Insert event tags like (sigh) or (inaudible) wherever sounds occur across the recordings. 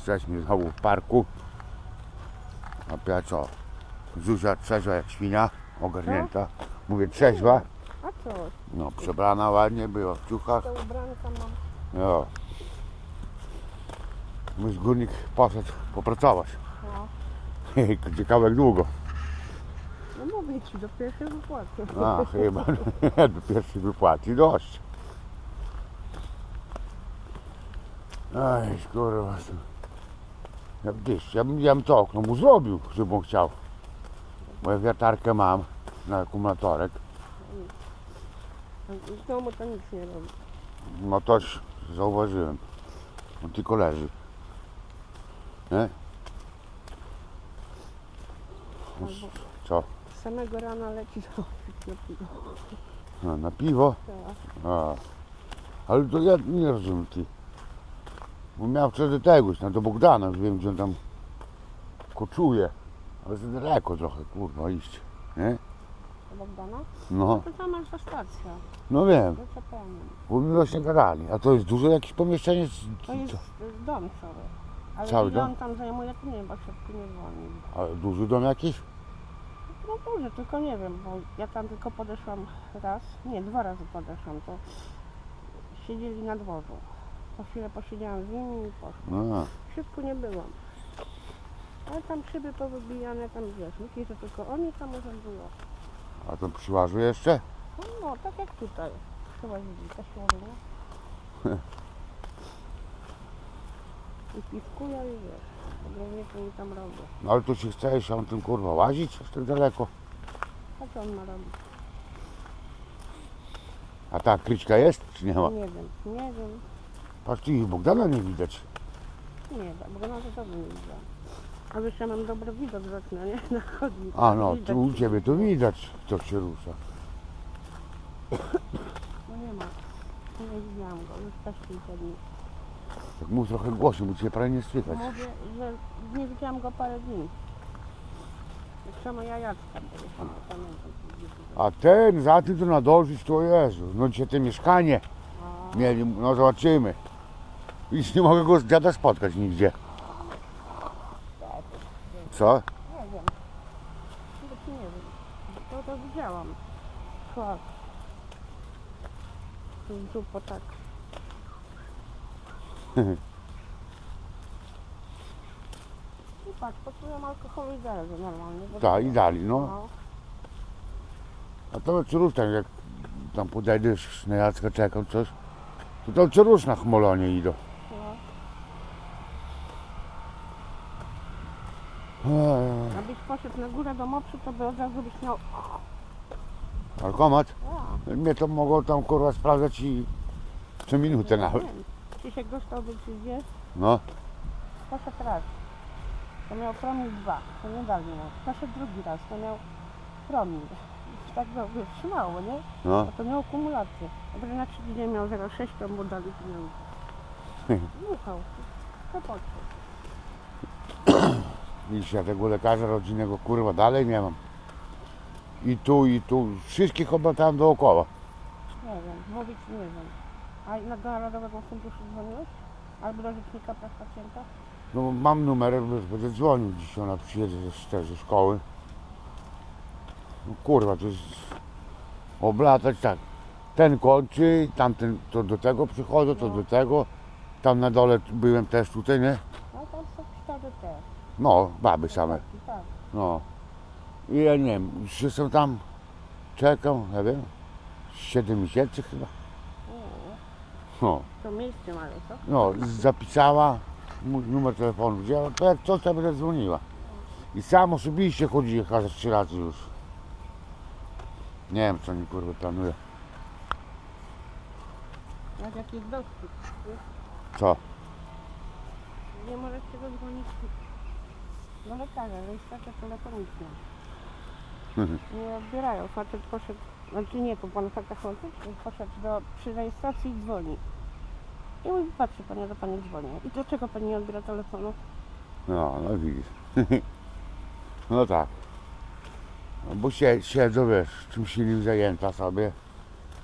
Jesteśmy znowu w parku. A ja co? Zuzia trzeźwa jak świnia, ogarnięta. Mówię trzeźwa. A co? No, przebrana ładnie, była w ciuchach. To ubranka mam. No. Mój górnik poszedł popracować. No. (laughs) Ciekawe jak długo. no mówię ci, do pierwszej wypłaty. A, chyba (laughs) do pierwszej wypłaty dość. Aj, kurwa. Ja, wiesz, ja, bym- ja bym to okno mu zrobił, żeby on chciał. Bo ja wiatarkę mam na akumulatorek. W domu to nic nie robi. No toś zauważyłem. On tylko leży. Nie? Albo Co? z samego rana leci do na piwo. No, na piwo? Tak. A. Ale to ja nie rozumiem ty. Bo miał wtedy tegoś, na do Bogdana, już wiem gdzie on tam koczuje. Ale za daleko trochę, kurwa, iść. Nie? Do Bogdana? No, To tam jest ta stacja. no wiem, No pewnie. bo mi właśnie gadali. A to jest duże jakieś pomieszczenie? z- To jest dom cały. Ale Cały ile dom? on tam zajmuje, to nie wiem, bo szybko nie dzwonił. A duży dom jakiś? No duży, tylko nie wiem, bo ja tam tylko podeszłam raz, nie, dwa razy podeszłam, to siedzieli na dworzu. Po chwilę posiedziałam z nimi i poszłam. A, Szybko nie byłam. Ale tam szyby powybijane, tam wiesz, myślisz, że tylko oni tam urzędują. a to przy łażu jeszcze? No, no tak jak tutaj. Chyba widzi, ta siłownia. (laughs) I piwkują i wiesz, ogólniku mi tam robią. No ale tu się chcesz, on tym kurwa łazić aż tak daleko. A co on ma robić? A ta kryczka jest, czy nie ma? Nie wiem, nie wiem, Patrz, tu ich Bogdana nie widać. nie wiem, bo na to nie widziałam. A wiesz, ja mam dobry widok z okna, nie? Na chodnik. A no, Widać. tu u ciebie to widać, kto się rusza. No nie ma. Nie widziałam go, już też kilka dni. Tak mów trochę głośno, bo cię prawie nie słychać. Mówię, że nie widziałam go parę dni. Tak samo ja Jacka, bo już nie pamiętam. gdzie był. A ten, za tym to nadążyć, to Jezu. No dzisiaj te mieszkanie A, mieli, no zobaczymy. Już nie mogę go z dziada spotkać nigdzie. Co? Nie wiem. Nie wiem. To to widziałam. Szła. Z dupo tak. (laughs) I patrz, poczułem alkoholu i zarazem normalnie. bo- Tak, i dali, no. No. A to co rusz tam, jak tam podejdziesz na Jacka czekam coś, to tam co rusz na chmolonie idą. no. Eee, Abyś poszedł na górę do mopsu, to by od razu byś miał... Alkomat? Ja, Mnie to mogło tam kurwa sprawdzać i co minutę nawet. wiem. Krzysiek dostałby ci gdzieś, No, poszedł raz. To miał promil 2, to nie dali mu. Poszedł drugi raz, to miał promil. (laughs) I Tak go wiesz, trzymało, nie? no. A to miał kumulację. Dopiero na trzeci dzień miał 0,6, to mu dali pieniądze. (laughs) Słuchał. To podszedł. Widzisz, ja tego lekarza rodzinnego kurwa dalej nie mam. I tu, i tu. Wszystkich oblatałem dookoła. Nie wiem, mówić nie wiem. A na do Narodowego Funduszu dzwoniłeś? Albo do Rzecznika Praw Pacjenta? No mam numer, będę dzwonił dziś, ona przyjedzie ze, ze szkoły. No kurwa, to jest oblatać tak. Ten kończy, tamten to do tego przychodzą, to No. do tego. Tam na dole byłem też tutaj, nie? No tam są cztery te. No, baby same. No. I ja nie wiem, już jestem tam, czekam, ja wiem, 7 miesięcy chyba. No, To miejsce mają, co? no zapisała, mój numer telefonu wzięła, to jak coś tam będę dzwoniła. I sam osobiście chodzi chyba ze trzy razy już. Nie wiem, co oni kurwa planuje. Jak jakiś dowcip. Co? Nie możesz się zadzwonić do lekarza, rejestracja telefoniczna. Mhm. Nie odbierają. Facet poszedł, znaczy nie, to pan facet chodzi, poszedł do, przy rejestracji i dzwoni. I mówi, patrzy panie, że pani dzwoni. I dlaczego pani nie odbiera telefonu? No, no widzisz. (laughs) No tak. No, bo sie, siedzą, wiesz, czymś innym zajęta sobie,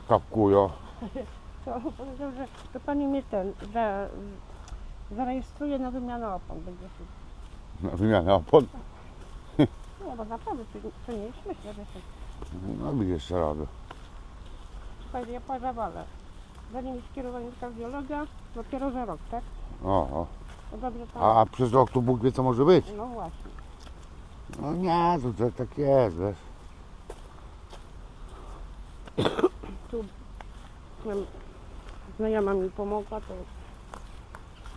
kapkują. (laughs) To powiedział, że to pani mnie ten, że Zarejestruję na wymianę opon. Będzie super. Na wymianę opon. Nie, bo naprawdę to, to nie jest śmieszne, że się... No widzisz co robię. Słuchaj, ja pozawalę. Zanim jest skierowanie do kardiologa, dopiero za rok, tak? O, o. No dobrze. A, a przez rok to Bóg wie co może być. No właśnie. No nie, to, to tak jest, wiesz. Tu mam, znajoma mi pomogła, to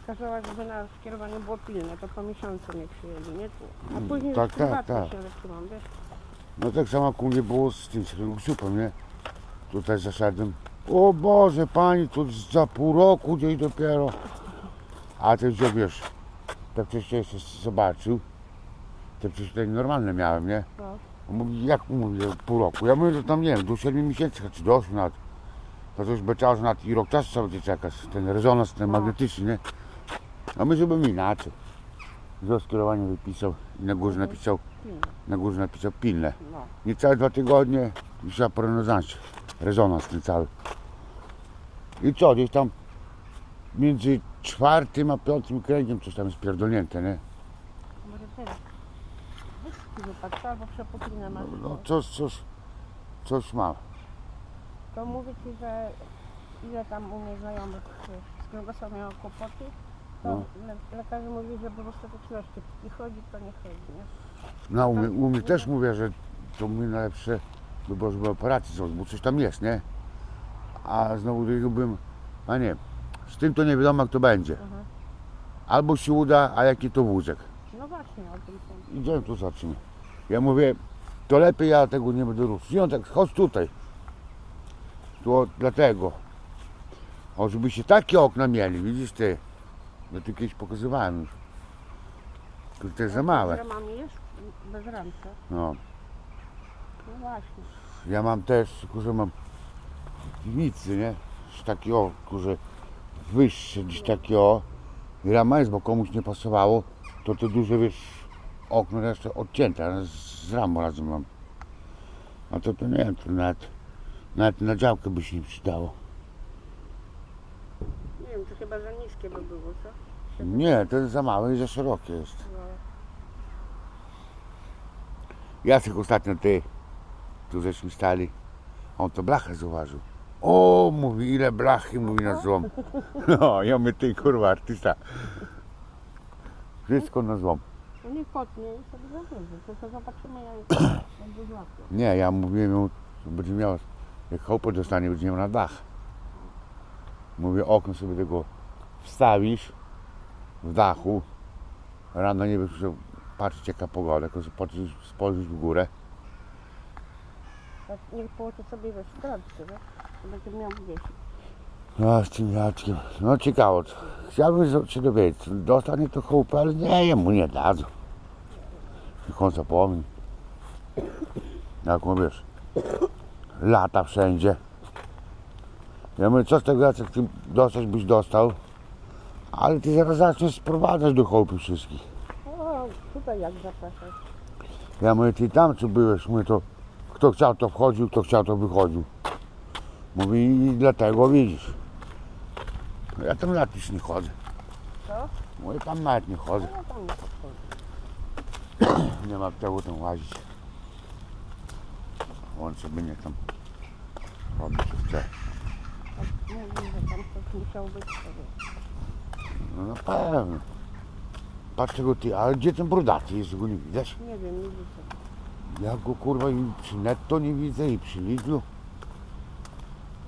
kazała, żeby na skierowanie było pilne, to po miesiącu mnie przyjęli, nie tu. A później tak, już tak, prywatnie tak. się leczyłam, wiesz? No tak samo jak u mnie było z tym kręgosłupem, nie? Tutaj zaszedłem. O Boże, pani, to za pół roku gdzieś dopiero. A ty gdzie wiesz, tak wcześniej jeszcze zobaczył. To przecież tutaj normalne miałem, nie? No. On mówi, jak mówię, pół roku? Ja mówię, że tam nie wiem, do 7 miesięcy, czy do 8 lat. To coś by czasu na i rok czasu trzeba będzie czekać. Ten rezonans, ten No. magnetyczny, nie? A my żebym inaczej. Że skierowanie wypisał i na górze Mhm. napisał, na górze napisał pilne. No. Niecałe dwa tygodnie i trzeba rezonansie. Rezonans ten cały. I co, gdzieś tam między czwartym a piątym kręgiem coś tam jest pierdolnięte, nie? Może teraz. Wypadł, albo przepuklinę masz. No coś, coś, coś ma. To mówię Ci, że ile tam u mnie znajomych z kręgosłupem miało kłopoty, No. le- lekarze mówili, że w ostateczności i chodzi, to nie chodzi, nie? No u mnie, u mnie też mówię, że to mnie najlepsze by było, żeby operację zrobić, bo coś tam jest, nie? A znowu bym, a nie, z tym to nie wiadomo jak to będzie. Aha. Albo się uda, a jaki to wózek. No właśnie, o tym są. Idziemy tu zobaczymy. Ja mówię, to lepiej ja tego nie będę ruszył. I on tak, chodź tutaj. Tu o, dlatego. O, żebyście takie okna mieli, widzisz ty. Ja tu kiedyś pokazywałem już. Tylko to jest za małe. Z ramami jest bez ręce. No. No właśnie. Ja mam też, kurze mam piwnicy, nie? Już takie o, kurze wyższe gdzieś takie o. I rama jest, bo komuś nie pasowało, to te duże, wiesz, okno jeszcze odcięte, ale z, z ramą razem mam. A to, to nie wiem, to nawet, nawet na działkę by się nie przydało. Chyba za niskie by było, co? Nie, to jest za małe i za szerokie jest. No. Jacek ostatnio ty, tu żeśmy stali, on to blachę zauważył. O, mówi, ile blachy, mówi na złom. (laughs) No, ja mówię, ty kurwa, artysta. Wszystko na złom. No nie potnie i sobie zabierze. To, zobaczymy, jak (coughs) będzie złapie. Nie, ja mówiłem mu, będzie miał, jak chałupę dostanie, będzie miał na dach. Mówię, okno sobie tego wstawisz w dachu. Rano nie wiesz, że patrzeć jaka pogoda, tylko spojrzysz, spojrzysz w górę. Jak nie położy sobie we? To będzie miał gdzieś. No, z tym Jackiem. No ciekawe. Chciałbym się dowiedzieć, dostanie to chałupę, ale nie, jemu nie dadzą. Niech on zapomni. Jak mówisz, lata wszędzie. Ja mówię, co z tego Jacek, ty dostać byś dostał, ale ty zaraz zaczniesz sprowadzać do chałupy wszystkich. O, tutaj jak zapraszać. Ja mówię, ty tam co byłeś, mówię, to kto chciał to wchodził, kto chciał to wychodził. Mówi i dlatego widzisz. Ja tam nawet nie chodzę. Co? Mówię, tam nawet nie chodzę. No tam nie podchodzi. Nie ma czego tam łazić. On sobie nie tam robi co chce. Tak Mówi, że tam musiał być sobie. No na pewno. Patrz ty, ale gdzie ten brodaty jest, go nie widać? Nie wiem, nie widzę. Ja go kurwa i przy netto nie widzę i przy Lidlu.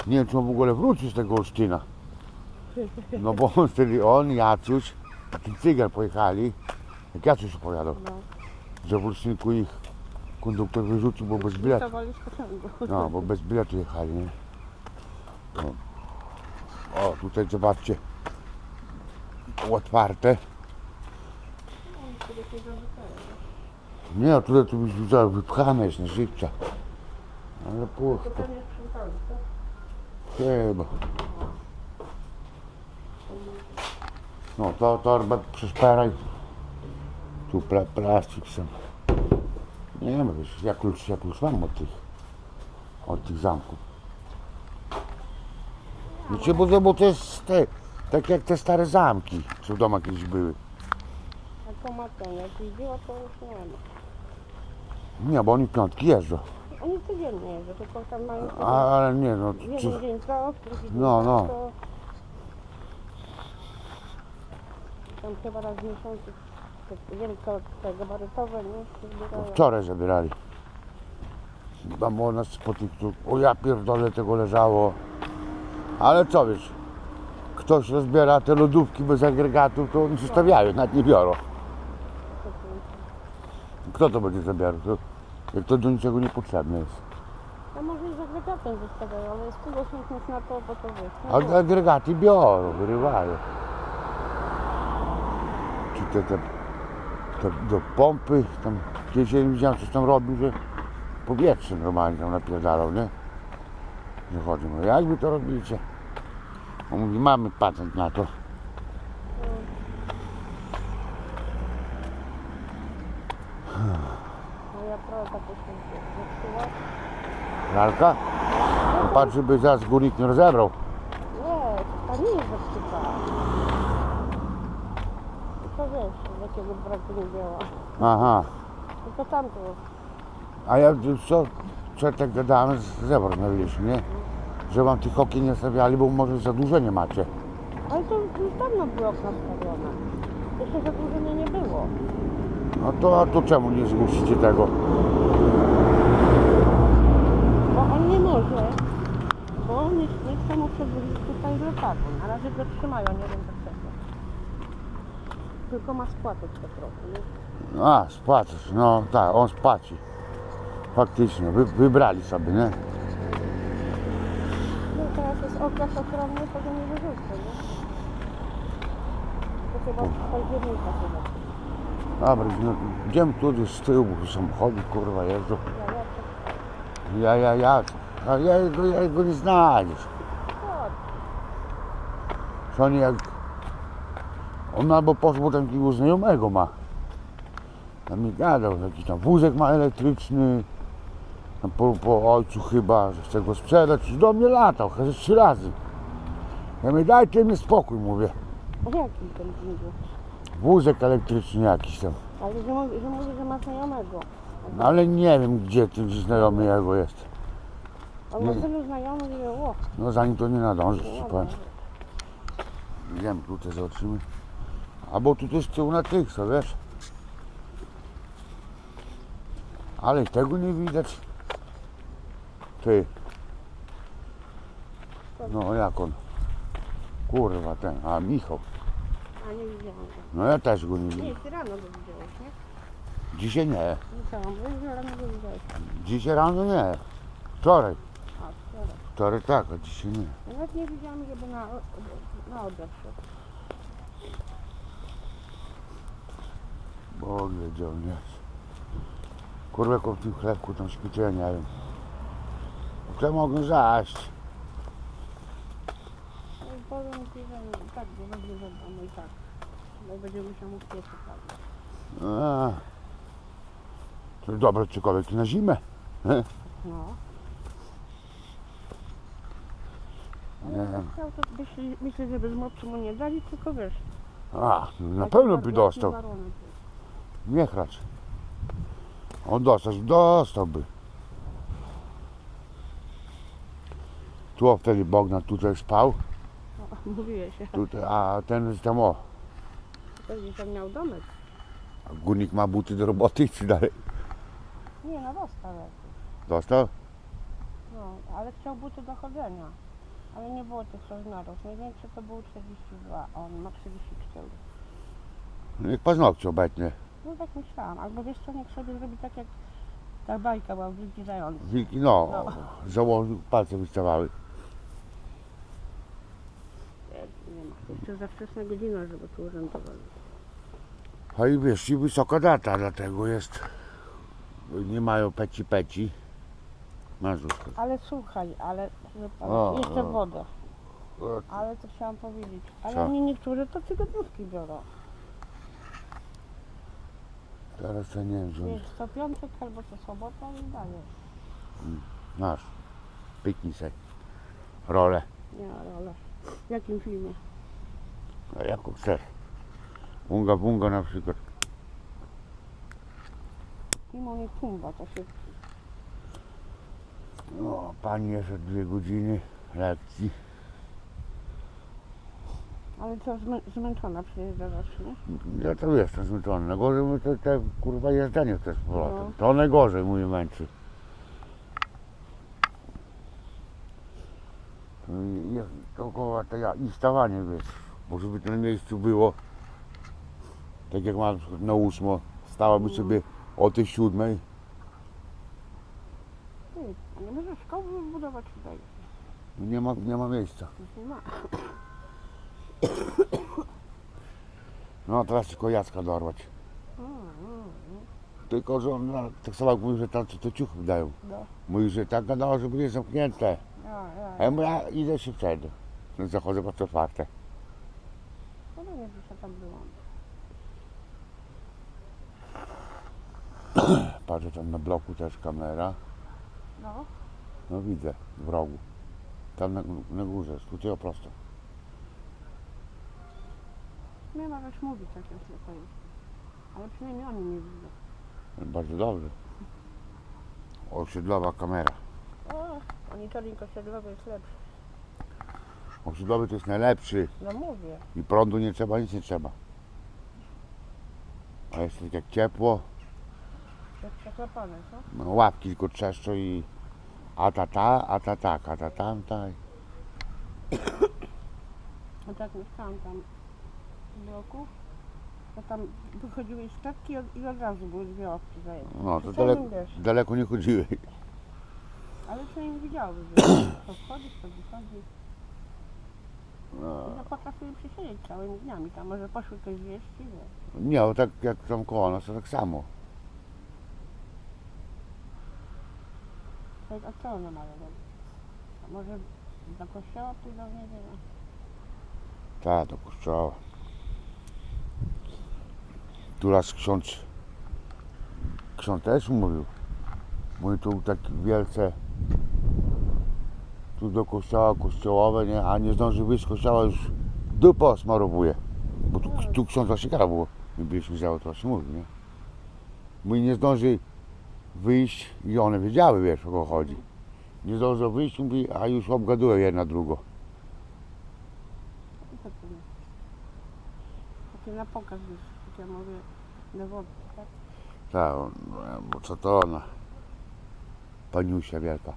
Nie wiem czy on w ogóle wrócił z tego Olsztyna. No bo on wtedy, on, Jacuś, ten cygar pojechali. Jak Jacuś opowiadał, No. że w Olsztynku ich konduktor wyrzucił, bo bez biletu. Wstawali z pociągu. No, bo bez biletu jechali, nie? No. O, tutaj zobaczcie. Otwarte. Nie, a tutaj tu byś widział, wypchane jest na żywca. Ale To sprzątali, co? chyba. No, to torbę przeszperaj. Tu pla, plastik sam. Nie wiem, wiesz, ja klucz, ja klucz mam od tych, od tych zamków. Wiecie, bo, bo to jest te, tak jak te stare zamki. Co w domach kiedyś były. A to ma ten, jak jeździła to już nie ma. Nie, bo oni w piątki jeżdżą. Oni codziennie jeżdżą, tylko tam mają A, ale nie no, jeden czy, dzień to, drugi dzień No, no. to... Tam chyba raz w miesiącu te wielko te gabarytowe, nie? się zbierają. wczoraj zabierali. Tam było nas po tych, tu- o ja pierdolę tego leżało. Ale co wiesz, ktoś rozbiera te lodówki bez agregatów, to oni zostawiają, nawet nie biorą. Kto to będzie zabierał? To, jak to do niczego niepotrzebne jest. No może i z agregatem zostawiają, ale jest tyle chętnych na to, bo to wiesz. no A bo- agregaty biorą, wyrywają. Czy te, te, te do pompy, tam gdzieś ja widziałem coś tam robił, że powietrze normalnie tam napierdalał, nie? Nie chodzi, no jak wy to robicie? On mówi, mamy patent na to. Moja pralka to się zepsuła. Lalka? No patrz, żeby zaraz górnik nie rozebrał. Nie, ta nie jest zepsuta. To wiesz, z jakiego braku nie działa. Aha. Tylko tamto. A ja co, co tak gadałem z mieliśmy, nie? Że wam tych okien nie stawiali, bo może zadłużenie macie. Ale to już dawno były okna wstawione. Jeszcze zadłużenia nie było. No to, a to czemu nie zgłosicie tego? Bo on nie może, bo on nie, nie chce mu przedłużyć tutaj letargu. Na razie go trzymają, nie wiem dlaczego. Tylko ma spłatać to trochę, nie? A, spłacasz, no tak, on spłaci. Faktycznie, wy, wybrali sobie, nie? Okres ochronny, to go nie wyrzucę, nie? To z października chyba. Dobra, no, idziemy tu z tyłu, bo samochody kurwa jeżdżą. Ja, ja Ja, a ja, go, ja go nie znajdziesz. Co nie jak... On albo poszło tam takiego znajomego ma. Tam mi gadał, jakiś tam wózek ma elektryczny. Po, po ojcu chyba, że chce go sprzedać. Już do mnie latał, chyba trzy razy. Ja mówię, dajcie mi spokój, mówię. A jaki ten wózek? Wózek elektryczny jakiś tam. Ale że mówi, że, mówi, że ma znajomego. No ale nie wiem, gdzie ten znajomy jego jest. On ma Nie. tylu znajomych, że o, No zanim to nie nadążysz, ci powiem. Idziemy tutaj, zobaczymy. Albo tu też z tyłu na tych, co wiesz? Ale i tego nie widać. Ty. No jak on? Kurwa ten, a Michał. A nie widziałam go. No ja też go nie Nie, ty rano go widziałeś, nie? Dzisiaj nie. Bo już rano go widziałeś. Dzisiaj rano nie. Wczoraj. A, wczoraj. Wczoraj tak, a dzisiaj nie. Nawet nie widziałam, żeby na, na obiad szedł. Bo wiedział, nie. Kurwa, jak on w tym chlebku tam śpicie, nie wiem. To mogę zaść. Powiem ci, że tak, bo będzie wiadomo i tak. Bo będzie musiał mu piecy palić. A. To dobre cokolwiek na zimę. No. Nie. Chciał to myślę, myślę, że bez mocy mu nie dali, tylko wiesz. A, na taki pewno by dostał. warunek jest. Nie chracz. On dostać, dostałby. Tu wtedy Bogdan tutaj spał, O, mówiłeś, tutaj, a ten tam o. pewnie tam miał domek. A górnik ma buty do roboty i czy dalej. Nie, no dostał jakiś. Dostał? No, ale chciał buty do chodzenia. Ale nie było tych rozmiarów. Największy to był 42, a on ma 34. No jak paznokcie obecnie. No tak myślałam. Albo wiesz co, niech sobie zrobi tak jak ta bajka była wilki zający. Wilki, no, No. założył, palce wystawały. Nie ma. Jeszcze za wczesna godzina, żeby tu urzędowali. A i wiesz, i wysoka data dlatego jest. Bo Nie mają peci peci. Masz już. Ale słuchaj, ale O, jeszcze o. wodę. Ale to chciałam powiedzieć. Ale Co? oni niektórzy to tygodniówki biorą. Teraz to nie wiem, że Wiesz, co piątek albo co sobota i daje. masz. Pyknij se. Rolę. Nie, ale w jakim filmie? A jaką chcesz? Punga punga na przykład. Mimo nie tumba, to się No, pani jeszcze dwie godziny lekcji. Ale co, zmę, zmęczona przyjeżdża zawsze, nie? Ja to jestem zmęczony. Najgorzej mi te, te kurwa jeżdżenie też z powrotem. No. To najgorzej mnie męczy. To i- jest dookoła to ja i stawanie wiesz. Bo żeby to na miejscu było. Tak jak mam na ósmo. Stałaby No. sobie o tej siódmej. A nie możesz szkoły wybudować tutaj? Nie ma, nie ma miejsca. Nie ma. No teraz tylko Jacka dorwać. Mm, mm, mm. Tylko, że on no, tak samo jak mówi, że tam to ciuchy dają. No, Mówi, że tak gadała, że będzie zamknięte. ja, ja. A ja mówię, ja idę się przed. Zachodzę po otwarte. No nie wiem, że tam byłam. (clears throat) Patrzę tam na bloku też kamera. No, No widzę, w rogu. Tam na, na górze, tutaj o prosto. nie możesz mówić tak jak to jest. Ale przynajmniej oni mnie widzą. Bardzo dobrze. Osiedlowa kamera. O, monitoring osiedlowy jest lepszy. Osiedlowy to jest najlepszy. No mówię. I prądu nie trzeba, nic nie trzeba. A jest tak jak ciepło, Jest przeklepane, co? no, łapki tylko trzeszczą i a ta ta, a ta tak, a ta tamta. (coughs) No tak mieszkałam tam w bloku. To tam wychodziły szczepki i od- i od razu były dwie owce zajęte. No to daleko, wiesz? daleko nie chodziły. Ale przynajmniej widziały, że (coughs) to wchodzi, to wychodzi. No. No potrafiły przesiedzieć całymi dniami. Tam może poszły coś zjeść i wiesz. Nie, bo tak jak tam koło nas to tak samo. To- A co one mają robić? A może do kościoła pójdą, nie wiem. Tak, do kościoła. Tu raz ksiądz, ksiądz też mówił. Mówi tu tak wielce, tu do kościoła, kościołowe, nie, a nie zdąży wyjść z kościoła już dupa smarowuje. Bo tu, tu ksiądz właśnie gadał było. My byliśmy za to właśnie mówił, nie. Mówi nie zdąży wyjść i one wiedziały, wiesz, o co chodzi. Nie zdąży wyjść, mówi, a już obgadują jedna drugą. I to tyle. Takie na pokaz wiesz, jak ja mówię, dowody, tak? Tak, bo co to ona? Paniusia wielka.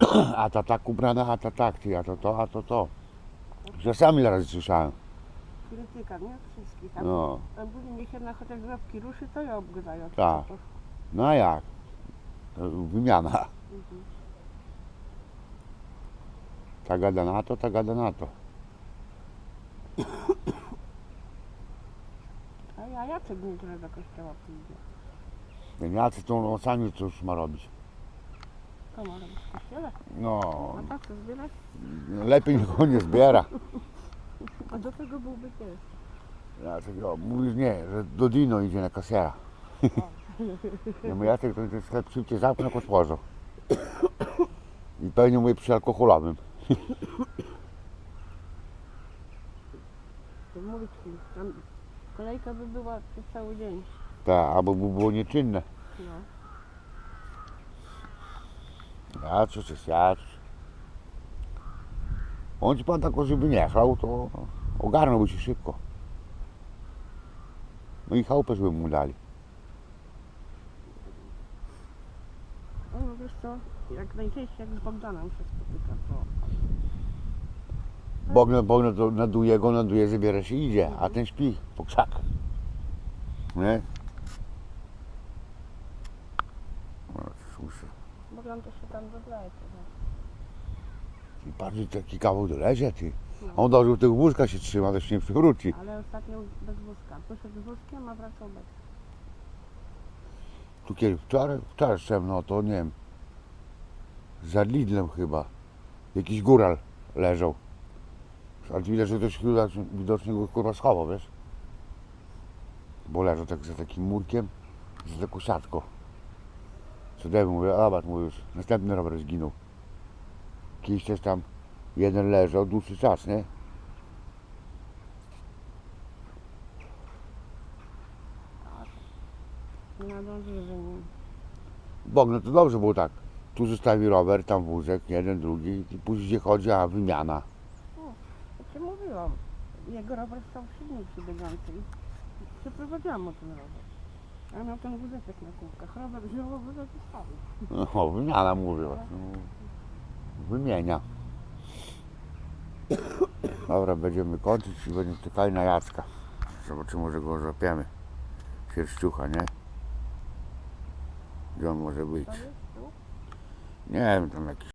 (clears throat) A ta tak ubrana, a ta tak, ty, a to to, a to to. Czasami raz słyszałem. Krytyka, nie? Wszystkich. Tam, No, tam byli, niech jedna chociaż łapki ruszy, to ją obgadają. Tak. No a jak? Wymiana. Mhm. Ta gada na to, ta gada na to. A ja Jacek niedzielę do kościoła pójdzie. Ten Jacy to on sami co już ma robić. To może być w kościele? No, A tak, to zbierać? lepiej niech go nie zbiera. A do tego byłby też. Jacek, o, mówisz nie, że do Dino idzie na kasiera. Ja mówię, Jacek, to ten sklep szybciej zamknę, jak. I pewnie mówię przy alkoholowym. To mówić tam kolejka by była przez cały dzień. Tak, albo by było nieczynne. No. Ja co jest ja. On ci pan tak, żeby nie chlał, to ogarnąłby się szybko. No i chałupę, żeby mu dali. No wiesz co, jak najczęściej jak z Bogdanem się spotyka, to Bogdan, Bogdan to naduje go, naduje, zabiera się i idzie, a ten śpi po krzakach. Nie? No, słyszę. Bogdan to się tam dodleje. I patrzcie, taki kawał dolezie, ty. No. On do tego wózka się trzyma, się nie przywróci. Ale ostatnio bez wózka. Poszedł z wózkiem, a wracał bez. Tu kiedy wczoraj, wczoraj no to nie wiem, za Lidlem chyba. Jakiś góral leżał. Ale widać, że ktoś chyba widocznie go kurwa schował, wiesz? Bo leżał tak za takim murkiem, za taką siatką. Co dewy mówię, abat mówię już, następny rower zginął. Kiedyś też tam jeden leżał dłuższy czas, nie? Nadążyli, że nie. Bog, no to dobrze było tak. Tu zostawi rower, tam wózek, jeden, drugi i później gdzie chodzi, a wymiana. Jak ci mówiłam, jego rower stał w silnicy bieżący i przeprowadziłam mu ten rower. A miał ten wózeczek na kółkach. Rower wziął, wózek zostawił. O, wymiana mówię. No, wymienia. Dobra, będziemy kończyć i będziemy czekali na Jacka. Zobaczymy, może go złapiemy. Sierściucha, nie? Gdzie on może być? Nie wiem, tam jakiś